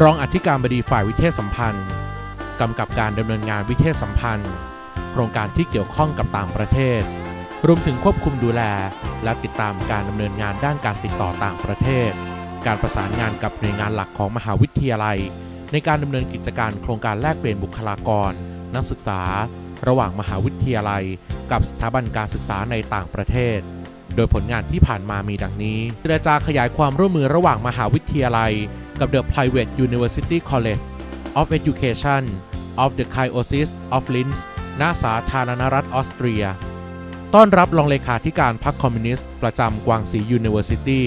รองอธิการบดีฝ่ายวิเทศสัมพันธ์กำกับการดำเนินงานวิเทศสัมพันธ์ โครงการที่เกี่ยวข้องกับต่างประเทศ รวมถึงควบคุมดูแล และติดตามการดำเนินงานด้านการติดต่อต่างประเทศ การประสานงานกับหน่วยงานหลักของมหาวิทยาลัย ในการดำเนินกิจการโครงการแลกเปลี่ยนบุคลากร นักศึกษา ระหว่างมหาวิทยาลัย กับสถาบันการศึกษาในต่างประเทศ โดยผลงานที่ผ่านมามีดังนี้เจรจาขยายความร่วมมือระหว่างมหาวิทยาลัย กับ The Private University College of Education of the Diocese of Linz ณสาธารณรัฐออสเตรีย ต้อนรับรองเลขาธิการพรรคคอมมิวนิสต์ประจำกวางซี University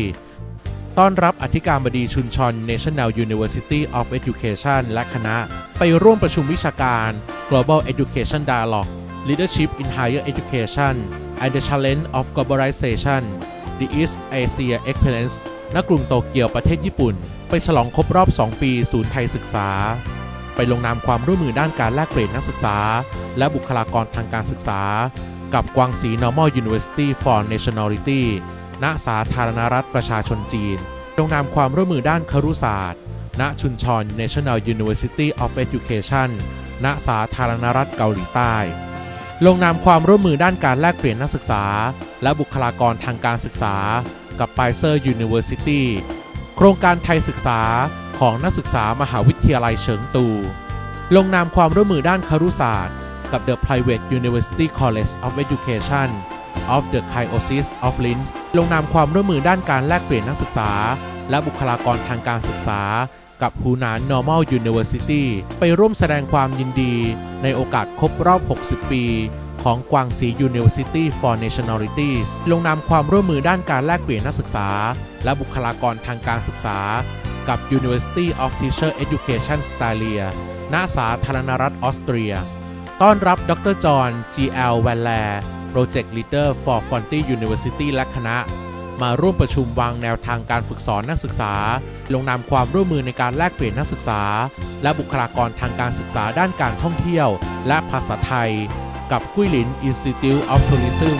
ต้อนรับอธิการบดีชุนชอน National University of Education และคณะ ไปร่วมประชุมวิชาการ Global Education Dialogue Leadership in Higher Education and the Challenge of Globalization the East Asia Excellence ณ กรุงโตเกียวประเทศญี่ปุ่น ไปฉลองครบรอบ 2 ปีศูนย์ไทยศึกษา ไปลงนามความร่วมมือด้านการแลกเปลี่ยนนักศึกษา และบุคลากรทางการศึกษา กับกวางซี Normal University for Nationality ณสาธารณรัฐประชาชนจีน ลงนามความร่วมมือด้านครุศาสตร์ ณชุนชอน National University of Education ณสาธารณรัฐเกาหลีใต้ ลงนามความร่วมมือด้านการแลกเปลี่ยนนักศึกษา และบุคลากรทางการศึกษา กับ p เซอร์ University โครงการไทยศึกษาของนักศึกษามหาวิทยาลัยเฉิงตู ลงนามความร่วมมือด้านครุศาสตร์ กับ The Private University College of Education of the Diocese of Linz ลงนามความร่วมมือด้านการแลกเปลี่ยนนักศึกษา และบุคลากรทางการศึกษา กับฮูนาน Normal University ไปร่วมแสดงความยินดี ในโอกาสครบรอบ 60 ปี ของกวางซี University for Nationalities ลงนามความร่วมมือด้านการแลกเปลี่ยนนักศึกษา และบุคลากรทางการศึกษา กับ University of Teacher Education Styria ณสาธารณรัฐออสเตรีย ต้อนรับดรจอห์น G.L. แวนแล Project Leader for Fonty University และคณะ มาร่วมประชุมวางแนวทางการฝึกสอนนักศึกษา ลงนามความร่วมมือในการแลกเปลี่ยนนักศึกษา และบุคลากรทางการศึกษาด้านการท่องเที่ยว และภาษาไทย กับกุ้ยหลิน Institute of Tourism